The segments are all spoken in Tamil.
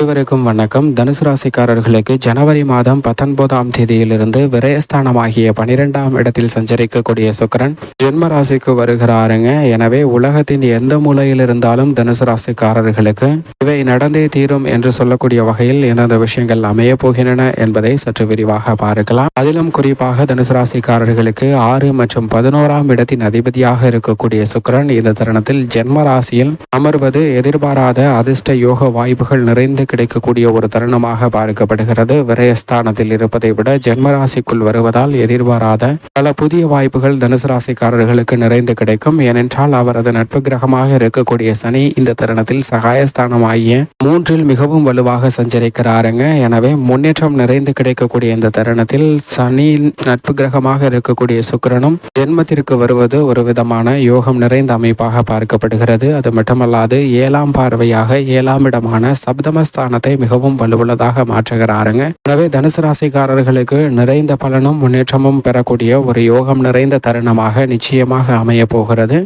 அனைவருக்கும் வணக்கம். தனுசு ராசிக்காரர்களுக்கு ஜனவரி மாதம் பத்தொன்பதாம் தேதியிலிருந்து விரயஸ்தானமாகிய பனிரெண்டாம் இடத்தில் சஞ்சரிக்கக்கூடிய சுக்கிரன் ஜென்ம ராசிக்கு வருகிறாருங்க. எனவே உலகத்தின் எந்த மூலையில் இருந்தாலும் தனுசு ராசிக்காரர்களுக்கு இவை நடந்தே தீரும் என்று சொல்லக்கூடிய வகையில் எந்தெந்த விஷயங்கள் அமைய போகின்றன என்பதை சற்று விரிவாக பார்க்கலாம். அதிலும் குறிப்பாக தனுசு ராசிக்காரர்களுக்கு ஆறு மற்றும் பதினோராம் இடத்தின் அதிபதியாக இருக்கக்கூடிய சுக்கரன் இந்த தருணத்தில் ஜென்ம ராசியில் அமர்வது எதிர்பாராத அதிர்ஷ்ட யோக வாய்ப்புகள் நிறைந்து கிடைக்கக்கூடிய ஒரு தருணமாக பார்க்கப்படுகிறது. விரயஸ்தானத்தில் இருப்பதை விட ஜென்மராசிக்குள் வருவதால் எதிர்பாராத பல புதிய வாய்ப்புகள் தனுசு ராசிக்காரர்களுக்கு நிறைந்து கிடைக்கும். ஏனென்றால் அவரது நட்பு கிரகமாக இருக்கக்கூடிய சனி இந்த தருணத்தில் சகாயஸ்தானமாகிய மூன்றில் மிகவும் வலுவாக சஞ்சரிக்கிறாருங்க. எனவே முன்னேற்றம் நிறைந்து கிடைக்கக்கூடிய இந்த தருணத்தில் சனி நட்பு கிரகமாக இருக்கக்கூடிய சுக்கரனும் ஜென்மத்திற்கு வருவது ஒரு விதமான யோகம் நிறைந்த அமைப்பாக பார்க்கப்படுகிறது. அது மட்டுமல்லாது ஏழாம் பார்வையாக ஏழாம் இடமான சப்தமஸ்தானத்தை மிகவும் வலுவுள்ளதாக மாற்றுகிறாருங்க. எனவே தனுசு ராசிக்காரர்களுக்கு நிறைந்த பலனும் முன்னேற்றமும் பெறக்கூடிய ஒரு யோகம் நிறைந்த தருணமாக நிச்சயமாக அமைய போகிறது.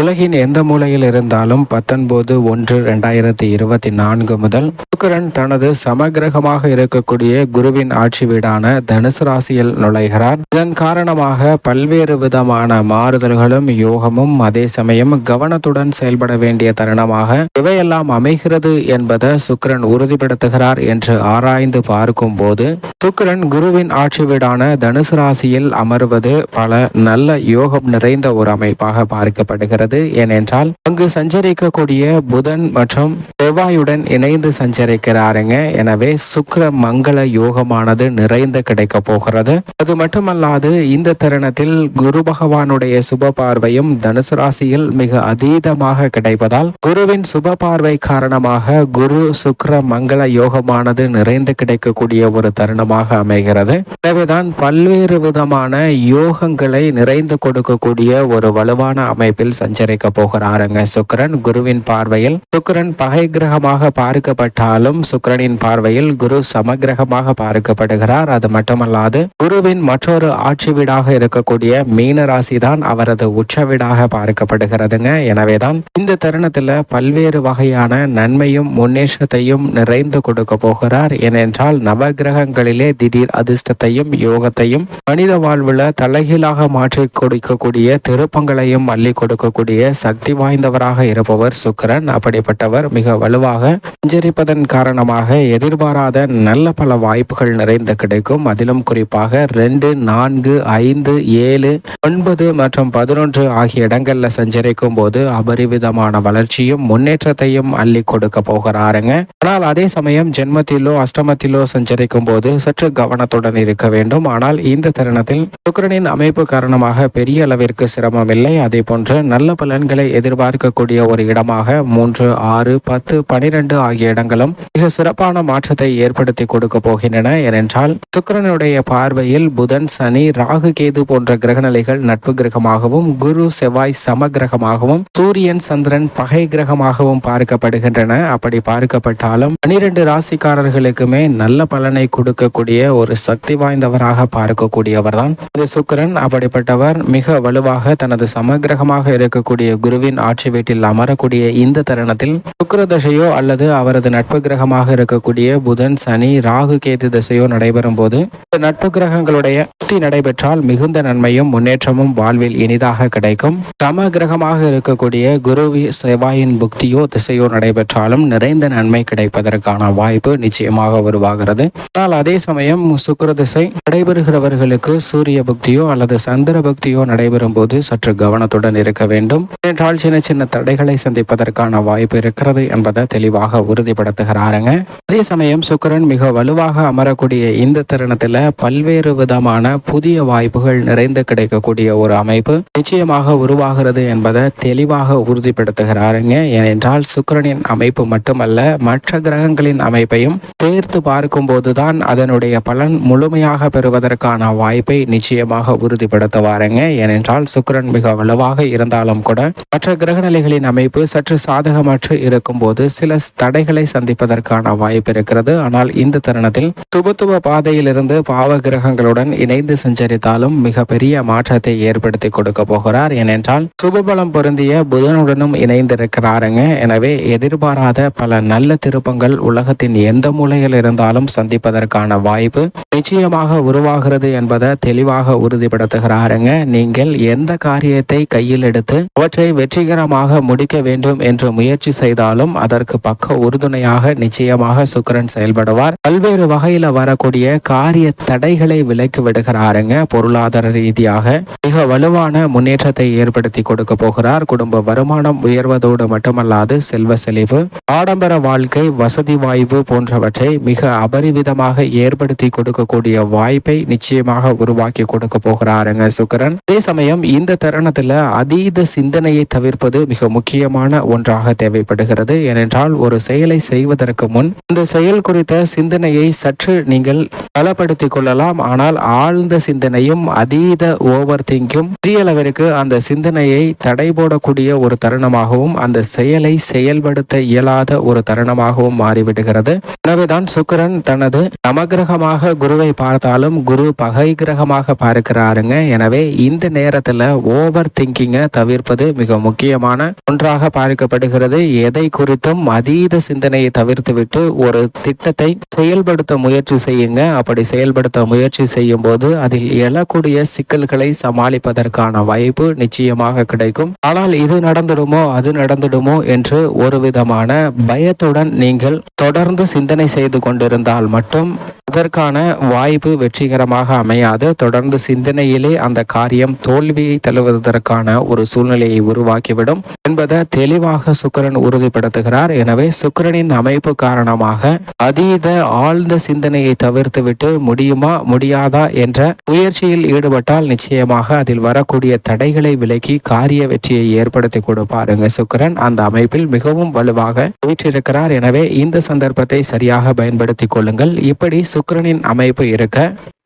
உலகின் எந்த மூலையில் இருந்தாலும் பத்தொன்பது ஒன்று ரெண்டாயிரத்தி இருபத்தி நான்கு முதல் சுக்கரன் தனது சமகிரகமாக இருக்கக்கூடிய குருவின் ஆட்சி வீடான தனுசு ராசியில் நுழைகிறார். இதன் காரணமாக பல்வேறு விதமான மாறுதல்களும் யோகமும் அதே சமயம் கவனத்துடன் செயல்பட வேண்டிய தருணமாக இவையெல்லாம் அமைகிறது என்பதை சுக்கிரன் உறுதிப்படுத்துகிறார் என்று ஆராய்ந்து பார்க்கும் போது சுக்கரன் குருவின் ஆட்சி வீடான தனுசு ராசியில் அமர்வது பல நல்ல யோகம் நிறைந்த ஒரு அமைப்பாக பார்க்கப்படுகிறது. வருகிறது ஏனென்றால் அங்கு சஞ்சரிக்கக்கூடிய புதன் மற்றும் செவ்வாயுடன் இணைந்து சஞ்சரிக்கிறாருங்க. எனவே சுக்கர மங்கள யோகமானது நிறைந்து கிடைக்க போகிறது. அது மட்டுமல்லாது இந்த தருணத்தில் குரு பகவானுடைய சுப பார்வையும் தனுசு ராசியில் மிக அதீதமாக கிடைப்பதால் குருவின் சுப பார்வை காரணமாக குரு சுக்கர மங்கள யோகமானது நிறைந்து கிடைக்கக்கூடிய ஒரு தருணமாக அமைகிறது. எனவேதான் பல்வேறு விதமான யோகங்களை நிறைந்து கொடுக்கக்கூடிய ஒரு வலுவான அமைப்பில் சஞ்ச சஞ்சரிக்க போகிறாருங்க. சுக்கரன் குருவின் பார்வையில் சுக்கரன் பகை கிரகமாக பார்க்கப்பட்டாலும் சுக்கிரனின் பார்வையில் குரு சமகிரகமாக பார்க்கப்படுகிறார். அது மட்டுமல்லாது குருவின் மற்றொரு ஆட்சி வீடாக இருக்கக்கூடிய மீன ராசி தான் அவரது உச்ச வீடாக பார்க்கப்படுகிறதுங்க. எனவேதான் இந்த தருணத்துல பல்வேறு வகையான நன்மையும் முன்னேற்றத்தையும் நிறைந்து கொடுக்க போகிறார். ஏனென்றால் நவகிரகங்களிலே திடீர் அதிர்ஷ்டத்தையும் யோகத்தையும் மனித வாழ்வுல தலைகீழாக மாற்றி கொடுக்கக்கூடிய திருப்பங்களையும் அள்ளி கொடுக்கக்கூடிய சக்தி வாய்ந்தவராக இருப்பவர் சுக்கிரன். அப்படிப்பட்டவர் மிக வலுவாக சஞ்சரிப்பதன் காரணமாக எதிர்பாராத நல்ல பல வாய்ப்புகள் நிறைந்து கிடைக்கும். அதிலும் குறிப்பாக ரெண்டு நான்கு ஐந்து ஏழு ஒன்பது மற்றும் பதினொன்று ஆகிய இடங்கள்ல சஞ்சரிக்கும் போது அபரிவிதமான வளர்ச்சியும் முன்னேற்றத்தையும் அள்ளி கொடுக்க போகிறாருங்க. ஆனால் அதே சமயம் ஜென்மத்திலோ அஷ்டமத்திலோ சஞ்சரிக்கும் போது சற்று கவனத்துடன் இருக்க வேண்டும். ஆனால் இந்த தருணத்தில் சுக்கிரனின் அமைப்பு காரணமாக பெரிய அளவிற்கு சிரமம் இல்லை. அதே போன்று நல்ல பலன்களை எதிர்பார்க்கக்கூடிய ஒரு இடமாக மூன்று ஆறு பத்து பனிரெண்டு ஆகிய இடங்களும் மிக சிறப்பான மாற்றத்தை ஏற்படுத்தி கொடுக்க போகின்றன. ஏனென்றால் சுக்கிரனுடைய பார்வையில் புதன் சனி ராகு கேது போன்ற கிரகநிலைகள் நட்பு கிரகமாகவும் குரு செவ்வாய் சம கிரகமாகவும் சூரியன் சந்திரன் பகை கிரகமாகவும் பார்க்கப்படுகின்றன. அப்படி பார்க்கப்பட்டாலும் பனிரெண்டு ராசிக்காரர்களுக்குமே நல்ல பலனை கொடுக்கக்கூடிய ஒரு சக்தி வாய்ந்தவராக பார்க்கக்கூடியவர் தான் இந்த அப்படிப்பட்டவர் மிக வலுவாக தனது சமகிரகமாக இருக்கக்கூடிய குருவின் ஆட்சி வீட்டில் அமரக்கூடிய இந்த தருணத்தில் சுக்கிர தசையோ அல்லது அவரது நட்பு கிரகமாக இருக்கக்கூடிய புதன் சனி ராகு கேது திசையோ நடைபெறும் போது இந்த நட்பு கிரகங்களுடைய புத்தி நடைபெற்றால் மிகுந்த நன்மையும் முன்னேற்றமும் வாழ்வில் இனிதாக கிடைக்கும். சம கிரகமாக இருக்கக்கூடிய குரு செவ்வாயின் புக்தியோ திசையோ நடைபெற்றாலும் நிறைந்த நன்மை கிடைப்பதற்கான வாய்ப்பு நிச்சயமாக உருவாகிறது. ஆனால் அதே சமயம் சுக்கர திசை நடைபெறுகிறவர்களுக்கு சூரிய புக்தியோ அல்லது சந்திர புக்தியோ நடைபெறும் போது சற்று கவனத்துடன் இருக்க வேண்டும். ஏனென்றால் சின்ன சின்ன தடைகளை சந்திப்பதற்கான வாய்ப்பு இருக்கிறது என்பதை தெளிவாக உறுதிப்படுத்துகிறாருங்க. அதே சமயம் சுக்கிரன் மிக வலுவாக அமரக்கூடிய இந்த தருணத்துல பல்வேறு விதமான புதிய வாய்ப்புகள் நிறைந்து கிடைக்கக்கூடிய ஒரு அமைப்பு நிச்சயமாக உருவாகிறது என்பதை தெளிவாக உறுதிப்படுத்துகிறாருங்க. ஏனென்றால் சுக்கிரனின் அமைப்பு மட்டுமல்ல மற்ற கிரகங்களின் அமைப்பையும் சேர்த்து பார்க்கும்போதுதான் அதனுடைய பலன் முழுமையாக பெறுவதற்கான வாய்ப்பை நிச்சயமாக உறுதிப்படுத்துவாருங்க. ஏனென்றால் சுக்கிரன் மிக வலுவாக இருந்தாலும் இருந்தாலும் கூட மற்ற கிரகநிலைகளின் அமைப்பு சற்று சாதகமற்று இருக்கும் போது சில தடைகளை சந்திப்பதற்கான வாய்ப்பு இருக்கிறது. ஆனால் இந்த தருணத்தில் சுபத்துவ பாதையிலிருந்து பாவ கிரகங்களுடன் இணைந்து சஞ்சரித்தாலும் மிகப்பெரிய மாற்றத்தை ஏற்படுத்தி கொடுக்க போகிறார். ஏனென்றால் சுபபலம் பொருந்திய புதனுடனும் இணைந்திருக்கிறாருங்க. எனவே எதிர்பாராத பல நல்ல திருப்பங்கள் உலகத்தின் எந்த மூலையில் இருந்தாலும் சந்திப்பதற்கான வாய்ப்பு நிச்சயமாக உருவாகிறது என்பதை தெளிவாக உறுதிப்படுத்துகிறாருங்க. நீங்கள் எந்த காரியத்தை கையில் எடுத்து அவற்றை வெற்றிகரமாக முடிக்க வேண்டும் என்று முயற்சி செய்தாலும் அதற்கு பக்க உறுதுணையாக நிச்சயமாக சுக்கிரன் செயல்படுவார். பல்வேறு வகையில வரக்கூடிய காரிய தடைகளை விலக்கி விடுகிறாருங்க. பொருளாதார ரீதியாக மிக வலுவான முன்னேற்றத்தை ஏற்படுத்தி கொடுக்க போகிறார். குடும்ப வருமானம் உயர்வதோடு மட்டுமல்லாது செல்வ செழிவு ஆடம்பர வாழ்க்கை வசதி வாய்ப்பு போன்றவற்றை மிக அபரிவிதமாக ஏற்படுத்தி கொடுக்கக்கூடிய வாய்ப்பை நிச்சயமாக உருவாக்கி கொடுக்க போகிறாருங்க சுக்கரன். அதே சமயம் இந்த தருணத்துல அதீத சிந்தனையை தவிர்ப்பது மிக முக்கியமான ஒன்றாக தேவைப்படுகிறது. ஏனென்றால் ஒரு செயலை செய்வதற்கு முன் இந்த செயல் குறித்த சிந்தனையை சற்று நீங்கள் பலப்படுத்திக் கொள்ளலாம். ஆனால் ஆழ்ந்த சிந்தனையும் அதீத ஓவர் திங்கும் பெரியளவிற்கு அந்த சிந்தனையை தடை போடக்கூடிய ஒரு தருணமாகவும் அந்த செயலை செயல்படுத்த இயலாத ஒரு தருணமாகவும் மாறிவிடுகிறது. எனவேதான் சுக்கரன் தனது நவகிரகமாக குருவை பார்த்தாலும் குரு பகை கிரகமாக பார்க்கிறாருங்க. எனவே இந்த நேரத்துல ஓவர் திங்கிங்கை தவிர்ப்பது மிக முக்கியமான ஒன்றாக பார்க்கப்படுகிறது எதை குறித்தும் அதீத சிந்தனையை தவிர்த்துவிட்டு ஒரு திட்டத்தை செயல்படுத்த முயற்சி செய்யுங்க. அப்படி செயல்படுத்த முயற்சி செய்யும் போது அதில் எழக்கூடிய சிக்கல்களை சமாளிப்பதற்கான வாய்ப்பு நிச்சயமாக கிடைக்கும். ஆனால் இது நடந்துடுமோ அது நடந்துடுமோ என்று ஒரு விதமான பயத்துடன் நீங்கள் தொடர்ந்து சிந்தனை செய்து கொண்டிருந்தால் மட்டும் அதற்கான வாய்ப்பு வெற்றிகரமாக அமையாது. தொடர்ந்து சிந்தனையிலே அந்த காரியம் தோல்வியை தழுவதற்கான ஒரு சூழ்நிலை சூழ்நிலையை உருவாக்கிவிடும் என்பதை தெளிவாக சுக்கிரன் உறுதிப்படுத்துகிறார். எனவே சுக்கரனின் அமைப்பு காரணமாக அதீத ஆழ்ந்த சிந்தனையை தவிர்த்துவிட்டு முடியுமா முடியாதா என்ற முயற்சியில் ஈடுபட்டால் நிச்சயமாக அதில் வரக்கூடிய தடைகளை விலக்கி காரிய வெற்றியை ஏற்படுத்தி கொடுப்பாருங்க சுக்கிரன். அந்த அமைப்பில் மிகவும் வலுவாக வீற்றிருக்கிறார். எனவே இந்த சந்தர்ப்பத்தை சரியாக பயன்படுத்திக் கொள்ளுங்கள். இப்படி சுக்கிரனின் அமைப்பு இருக்க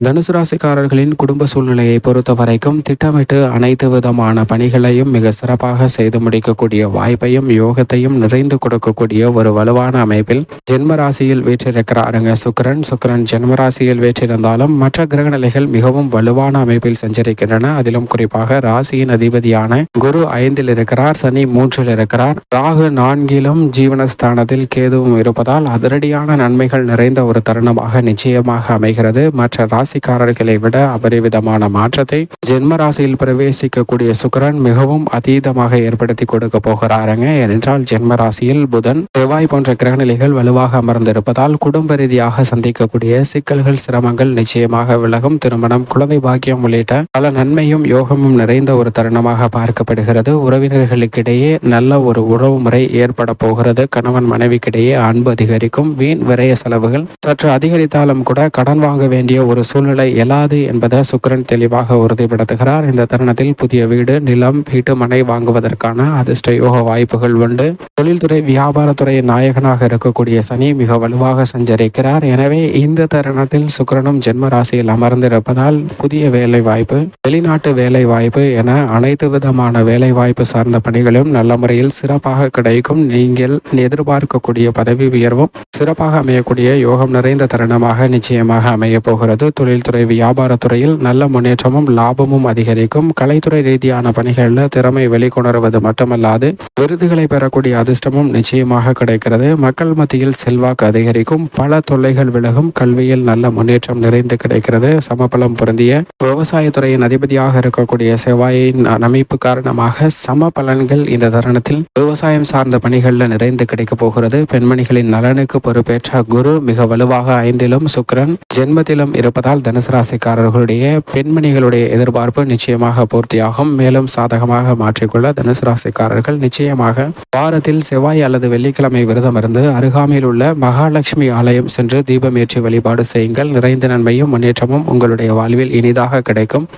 தனுசு ராசிக்காரர்களின் குடும்ப சூழ்நிலையை பொறுத்த வரைக்கும் திட்டமிட்டு அனைத்து விதமான பணிகளையும் மிக சிறப்பாக செய்து முடிக்கக்கூடிய வாய்ப்பையும் யோகத்தையும் நிறைந்து கொடுக்கக்கூடிய ஒரு வலுவான அமைப்பில் ஜென்ம ராசியில் வீற்றிருக்கிறாருங்க சுக்கிரன். சுக்கிரன் ஜென்ம ராசியில் வீற்றிருந்தாலும் மற்ற கிரகநிலைகள் மிகவும் வலுவான அமைப்பில் சஞ்சரிக்கின்றன. அதிலும் குறிப்பாக ராசியின் அதிபதியான குரு ஐந்தில் இருக்கிறார் சனி மூன்றில் இருக்கிறார். ராகு நான்கிலும் ஜீவனஸ்தானத்தில் கேதுவும் இருப்பதால் அதிரடியான நன்மைகள் நிறைந்த ஒரு தருணமாக நிச்சயமாக அமைகிறது. மற்ற ராசிக்காரர்களை விட அபரிவிதமான மாற்றத்தை ஜென்ம ராசியில் பிரவேசிக்கக்கூடிய சுக்கிரன் மிகவும் அதீதமாக ஏற்படுத்தி கொடுக்க போகிறாருங்க. ஏனென்றால் ஜென்ம ராசியில் புதன் செவ்வாய் போன்ற கிரகநிலைகள் வலுவாக அமர்ந்திருப்பதால் குடும்ப ரீதியாக சந்திக்கக்கூடிய சிக்கல்கள் சிரமங்கள் நிச்சயமாக விலகும். திருமணம் குழந்தை பாக்கியம் உள்ளிட்ட பல நன்மையும் யோகமும் நிறைந்த ஒரு தருணமாக பார்க்கப்படுகிறது. உறவினர்களுக்கிடையே நல்ல ஒரு உறவு முறை ஏற்பட போகிறது. கணவன் மனைவிக்கிடையே அன்பு அதிகரிக்கும். வீண் விரய செலவுகள் சற்று அதிகரித்தாலும் கூட கடன் வாங்க வேண்டிய ஒரு சூழ்நிலை எழாது என்பதை சுக்கிரன் தெளிவாக உறுதிப்படுத்துகிறார். இந்த தருணத்தில் புதிய வீடு நிலம் வீட்டு மனை வாங்குவதற்கான அதிர்ஷ்ட யோக வாய்ப்புகள் உண்டு. தொழில்துறை வியாபாரத்துறையின் நாயகனாக இருக்கக்கூடிய சனி மிக வலுவாக சஞ்சரிக்கிறார். எனவே இந்த தருணத்தில் சுக்கிரனும் ஜென்ம ராசியில் அமர்ந்திருப்பதால் புதிய வேலை வாய்ப்பு வெளிநாட்டு வேலை வாய்ப்பு என அனைத்து விதமான வேலை வாய்ப்பு சார்ந்த பணிகளும் நல்ல முறையில் சிறப்பாக கிடைக்கும். நீங்கள் எதிர்பார்க்கக்கூடிய பதவி உயர்வும் சிறப்பாக அமையக்கூடிய யோகம் நிறைந்த தருணமாக நிச்சயமாக அமைய போகிறது. தொழில்துறை வியாபாரத்துறையில் நல்ல முன்னேற்றமும் லாபமும் அதிகரிக்கும். கலைத்துறை ரீதியான பணிகளில் திறமை வெளிக்கொணர்வது மட்டுமல்லாது விருதுகளை பெறக்கூடிய அதிர்ஷ்டமும் நிச்சயமாக கிடைக்கிறது. மக்கள் மத்தியில் செல்வாக்கு அதிகரிக்கும். பல தொல்லைகள் விலகும். கல்வியில் நல்ல முன்னேற்றம் நிறைந்து கிடைக்கிறது. சமபலம் பொருந்திய விவசாயத்துறையின் அதிபதியாக இருக்கக்கூடிய செவ்வாயின் அமைப்பு காரணமாக சம பலன்கள் இந்த தருணத்தில் விவசாயம் சார்ந்த பணிகளில் நிறைந்து கிடைக்கப் போகிறது. பெண்மணிகளின் நலனுக்கு பொறுப்பேற்ற குரு மிக வலுவாக ஐந்திலும் சுக்கிரன் ஜென்மத்திலும் இருப்பதால் தனுசு ராசிக்காரர்களுடைய பெண்மணிகளுடைய எதிர்பார்ப்பு நிச்சயமாக பூர்த்தியாகும். மேலும் சாதகமாக மாற்றிக்கொள்ள தனுசு ராசிக்காரர்கள் நிச்சயமாக வாரத்தில் செவ்வாய் அல்லது வெள்ளிக்கிழமை விரதம் இருந்து அருகாமையில் உள்ள மகாலட்சுமி ஆலயம் சென்று தீபமேற்றி வழிபாடு செய்யுங்கள். நிறைந்த நன்மையும் முன்னேற்றமும் உங்களுடைய வாழ்வில் இனிதாக கிடைக்கும்.